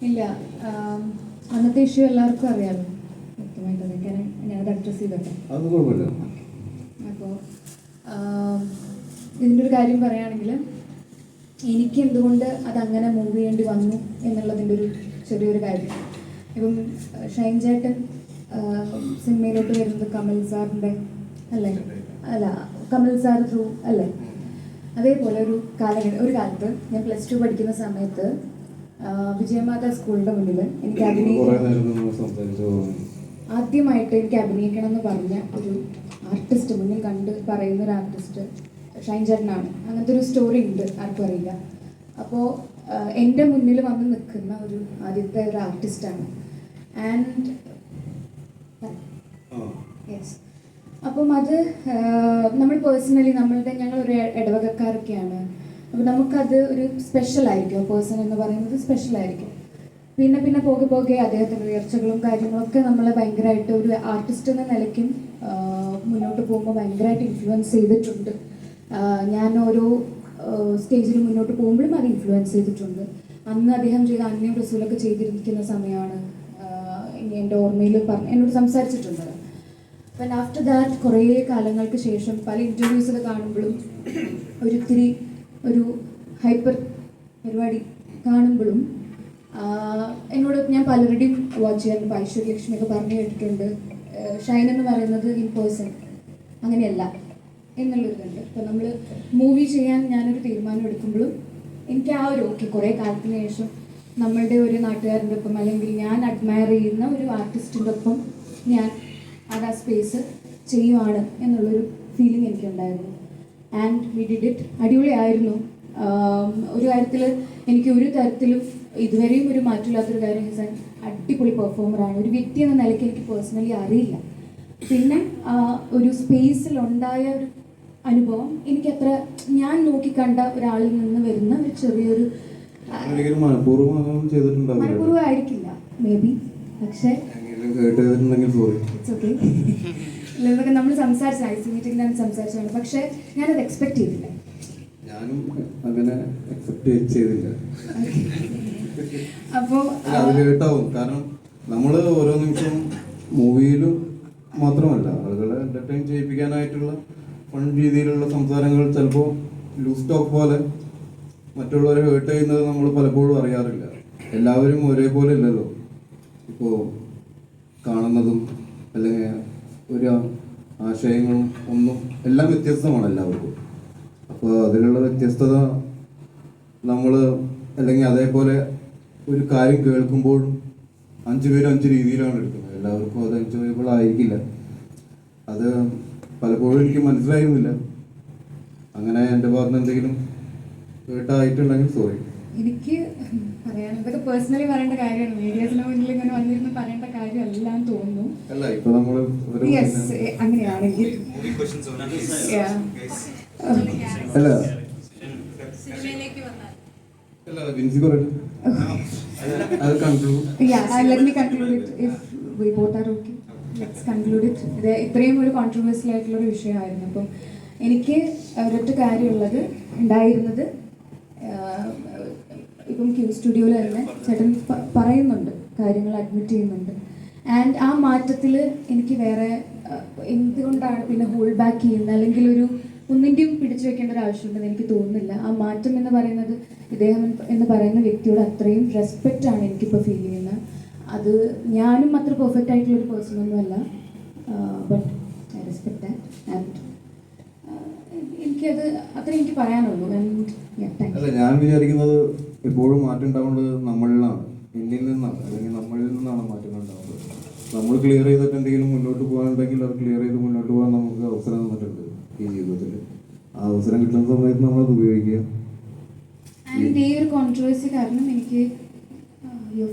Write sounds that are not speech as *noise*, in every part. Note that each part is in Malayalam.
ഇല്ല അന്നത്തെ ഇഷ്യൂ എല്ലാവർക്കും അറിയാമല്ലോ വ്യക്തമായിട്ട് അതൊക്കെ ഞാനത് അഡ്രസ് ചെയ്തോട്ടെ. അപ്പോൾ ഇതിന്റെ ഒരു കാര്യം പറയുകയാണെങ്കിൽ എനിക്ക് എന്തുകൊണ്ട് അതങ്ങനെ മൂവ് ചെയ്യേണ്ടി വന്നു എന്നുള്ളതിന്റെ ഒരു ചെറിയൊരു കാര്യം. ഇപ്പം ഷൈൻ ചേട്ടൻ സിനിമയിലോട്ട് വരുന്നത് കമൽ സാറിന്റെ അല്ലേ? അല്ല കമൽ സാർ ത്രൂ അല്ലേ? അതേപോലെ ഒരു കാലഘട്ടം ഒരു കാലത്ത് ഞാൻ പ്ലസ് ടു പഠിക്കുന്ന സമയത്ത് വിജയമാത സ്കൂളിന്റെ മുന്നിൽ എനിക്ക് ആദ്യമായിട്ട് എനിക്ക് അഭിനയിക്കണം എന്ന് പറഞ്ഞ ഒരു ആർട്ടിസ്റ്റ് മുന്നിൽ കണ്ട് പറയുന്ന ഒരു ആർട്ടിസ്റ്റ് ഷൈൻ ചേട്ടനാണ്. അങ്ങനത്തെ ഒരു സ്റ്റോറി ഉണ്ട് ആർക്കും അറിയില്ല. അപ്പോൾ എന്റെ മുന്നിൽ വന്ന് നിൽക്കുന്ന ഒരു ആദ്യത്തെ ഒരു ആർട്ടിസ്റ്റാണ് ആൻഡ് യെസ് അപ്പം അത് നമ്മൾ പേഴ്സണലി നമ്മളുടെ ഞങ്ങളൊരു ഇടവകക്കാരൊക്കെയാണ്. അപ്പം നമുക്കത് ഒരു സ്പെഷ്യൽ ആയിരിക്കും. പേഴ്സൺ എന്ന് പറയുന്നത് സ്പെഷ്യൽ ആയിരിക്കും. പിന്നെ പിന്നെ പോകെ പോകെ അദ്ദേഹത്തിന്റെ ഉയർച്ചകളും കാര്യങ്ങളൊക്കെ നമ്മളെ ഭയങ്കരമായിട്ട് ഒരു ആർട്ടിസ്റ്റ് എന്ന നിലയ്ക്കും മുന്നോട്ട് പോകുമ്പോൾ ഭയങ്കരമായിട്ട് ഇൻഫ്ലുവൻസ് ചെയ്തിട്ടുണ്ട്. ഞാൻ ഓരോ സ്റ്റേജിൽ മുന്നോട്ട് പോകുമ്പോഴും അത് ഇൻഫ്ലുവൻസ് ചെയ്തിട്ടുണ്ട്. അന്ന് അദ്ദേഹം ചെയ്ത അന്യം റസൂലൊക്കെ ചെയ്തിരിക്കുന്ന സമയമാണ് എന്റെ ഓർമ്മയിൽ പറഞ്ഞ് എന്നോട് സംസാരിച്ചിട്ടുണ്ട് അപ്പം ആഫ്റ്റർ ദാറ്റ് കുറേ കാലങ്ങൾക്ക് ശേഷം പല ഇന്റർവ്യൂസൊക്കെ കാണുമ്പോഴും ഒരിത്തിരി ഒരു ഹൈപ്പർ പരിപാടി കാണുമ്പോഴും എന്നോട് ഞാൻ പലരുടെയും വാച്ച് ചെയ്യാറുണ്ട് ഐശ്വര്യ ലക്ഷ്മിയൊക്കെ പറഞ്ഞു കേട്ടിട്ടുണ്ട്. ഷൈൻ എന്ന് പറയുന്നത് ഇൻ പേഴ്സൺ അങ്ങനെയല്ല എന്നുള്ളൊരിതുണ്ട് അപ്പം നമ്മൾ മൂവി ചെയ്യാൻ ഞാനൊരു തീരുമാനം എടുക്കുമ്പോഴും എനിക്ക് ആ ഒരു ഓക്കെ കുറേ കാലത്തിന് ശേഷം നമ്മളുടെ ഒരു നാട്ടുകാരന്റെ ഒപ്പം അല്ലെങ്കിൽ ഞാൻ അഡ്മയർ ചെയ്യുന്ന ഒരു ആർട്ടിസ്റ്റിന്റെ ഒപ്പം ഞാൻ അത് ആ സ്പേസ് ചെയ്യുവാണ് എന്നുള്ളൊരു ഫീലിംഗ് എനിക്കുണ്ടായിരുന്നു. ആൻഡ് വി ഡിഡ് ഇറ്റ് അടിപൊളിയായിരുന്നു. ഒരു കാര്യത്തിൽ എനിക്ക് ഒരു തരത്തിലും ഇതുവരെയും ഒരു മാറ്റമില്ലാത്തൊരു കാര്യം ഹിസാൻ അടിപൊളി പെർഫോമറാണ് ഒരു വ്യക്തി എന്ന നിലയ്ക്ക് എനിക്ക് പേഴ്സണലി അറിയില്ല. പിന്നെ ഒരു സ്പേസിൽ ഉണ്ടായ ഒരു അനുഭവം എനിക്ക് അത്ര ഞാൻ നോക്കിക്കണ്ട ഒരാളിൽ നിന്ന് വരുന്ന ഒരു ചെറിയൊരു മനഃപൂർവമായിരിക്കില്ല മേ ബി പക്ഷേ ഇറ്റ്സ് ഓക്കെ *laughs* ഇതൊക്കെ നമ്മൾ സംസാരിച്ച ഐ സി മീറ്റിംഗിലാണ് സംസാരിച്ചതാണ് പക്ഷേ ഞാനത് എക്സ്പെക്ട് ചെയ്തില്ല. ഞാനും അങ്ങനെ അക്സെപ്റ്റ് ചെയ്തില്ല. അപ്പോൾ അല്ല അത് കാരണം നമ്മൾ ഓരോ നിമിഷവും മൂവിയിലും മാത്രമല്ല ആളുകളെ എന്റർടൈൻ ചെയ്യിപ്പിക്കാനായിട്ടുള്ള ഫൺ രീതിയിലുള്ള സംസാരങ്ങൾ ചിലപ്പോൾ ലൂസ് ടോക്ക് പോലെ മറ്റുള്ളവരെ ഹേർട്ട് ചെയ്യുന്നത് നമ്മൾ പലപ്പോഴും അറിയാറില്ല. എല്ലാവരും ഒരേപോലെ ഇല്ലല്ലോ. ഇപ്പോൾ കാണുന്നതും അല്ലെങ്കിൽ ഒരു ആശയങ്ങളും ഒന്നും എല്ലാം വ്യത്യസ്തമാണ് എല്ലാവർക്കും. അപ്പോൾ അതിലുള്ള വ്യത്യസ്തത നമ്മൾ അല്ലെങ്കിൽ അതേപോലെ ഒരു കാര്യം കേൾക്കുമ്പോഴും അഞ്ചു പേരും അഞ്ച് രീതിയിലാണ് എടുക്കുന്നത്. എല്ലാവർക്കും അത് എൻജോയബിൾ ആയിരിക്കില്ല. അത് പലപ്പോഴും എനിക്ക് മനസ്സിലായിരുന്നില്ല. അങ്ങനെ എന്റെ ഭാഗത്ത് എന്തെങ്കിലും കേട്ടായിട്ടുണ്ടെങ്കിൽ സോറി എനിക്ക് ഇതൊക്കെ പേഴ്സണലി പറയേണ്ട കാര്യമാണ്. മീഡിയസിന് മുന്നിൽ ഇങ്ങനെ വന്നിരുന്ന് പറയേണ്ട കാര്യമല്ല എന്ന് തോന്നുന്നു. അല്ല ഇപ്പൊ നമ്മൾ യെസ് അങ്ങനെയാണെങ്കിൽ. അല്ല. അല്ല വിൻസി പറയട്ടെ Yeah, uh, let me conclude it. If we both are okay. Let's conclude it. ഇത്രയും ഒരു കോൺട്രവേഴ്സ്യൽ ആയിട്ടുള്ള ഒരു വിഷയമായിരുന്നു. അപ്പം എനിക്ക് ഒരൊറ്റ കാര്യമുള്ളത് ഉണ്ടായിരുന്നത് സ്റ്റുഡിയോയിൽ തന്നെ ചേട്ടൻ പറയുന്നുണ്ട് കാര്യങ്ങൾ അഡ്മിറ്റ് ചെയ്യുന്നുണ്ട്. ആൻഡ് ആ മാറ്റത്തിൽ എനിക്ക് വേറെ എന്തുകൊണ്ടാണ് പിന്നെ ഹോൾഡ് ബാക്ക് ചെയ്യുന്നത്? അല്ലെങ്കിൽ ഒരു ഒന്നിന്റെയും പിടിച്ചു വെക്കേണ്ട ഒരു ആവശ്യമുണ്ടെന്ന് എനിക്ക് തോന്നുന്നില്ല. ആ മാറ്റം എന്ന് പറയുന്നത് ഇദ്ദേഹം എന്ന് പറയുന്ന വ്യക്തിയോട് അത്രയും റെസ്പെക്റ്റ് ആണ് എനിക്കിപ്പോൾ ഫീൽ ചെയ്യുന്നത്. അത് ഞാനും അത്ര പെർഫെക്റ്റ് ആയിട്ടുള്ള ഒരു പേഴ്സൺ ഒന്നുമല്ല but I respect that and എനിക്കത് അത്ര എനിക്ക് പറയാനുള്ളൂ. ആൻഡ് അല്ല ഞാൻ വിചാരിക്കുന്നത് എപ്പോഴും മാറ്റം ഉണ്ടാവേണ്ടത് നമ്മളിലാണ്. എന്നിൽ നിന്നാണ്. അല്ലെങ്കിൽ നമ്മളിൽ നിന്നാണ് മാറ്റങ്ങൾ ഉണ്ടാവുന്നത്. നമ്മൾ ക്ലിയർ ചെയ്തിട്ട് എന്തെങ്കിലും മുന്നോട്ട് പോകാനുണ്ടെങ്കിൽ അത് ക്ലിയർ ചെയ്ത് മുന്നോട്ട് പോകാൻ നമുക്ക് അവസരം തന്നിട്ടുണ്ട് ഈ ജീവിതത്തിൽ. ആ അവസരം കിട്ടുന്ന സമയത്ത് നമ്മളത് ഉപയോഗിക്കുക. ഈ ഒരു കോൺട്രവേഴ്സി കാരണം എനിക്ക്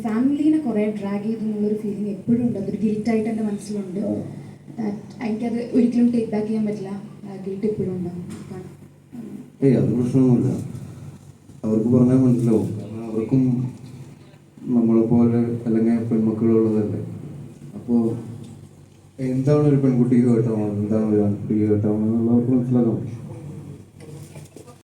ഫാമിലിനെ കുറേ ഡ്രാഗ് ചെയ്തു എന്നുള്ളൊരു ഫീലിംഗ് എപ്പോഴും ഉണ്ട്. അതൊരു ഗിൽറ്റായിട്ട് എന്റെ മനസ്സിലുണ്ട്. എനിക്കത് ഒരിക്കലും ടേക്ക് ബാക്ക് ചെയ്യാൻ പറ്റില്ല. ഗിൽറ്റ് എപ്പോഴും ഉണ്ടാവും ഏയ് അത് പ്രശ്നമൊന്നുമില്ല. അവർക്ക് പറഞ്ഞാൽ മനസ്സിലാവും. കാരണം അവർക്കും നമ്മളെ പോലെ അല്ലെങ്കിൽ പെൺമക്കളുള്ളതല്ലേ. അപ്പോൾ എന്താണ് ഒരു പെൺകുട്ടിക്ക് കേട്ടാവുന്നത് എന്താണ് ഒരു ആൺകുട്ടിക്ക് അവർക്ക് മനസ്സിലാക്കാൻ പറ്റും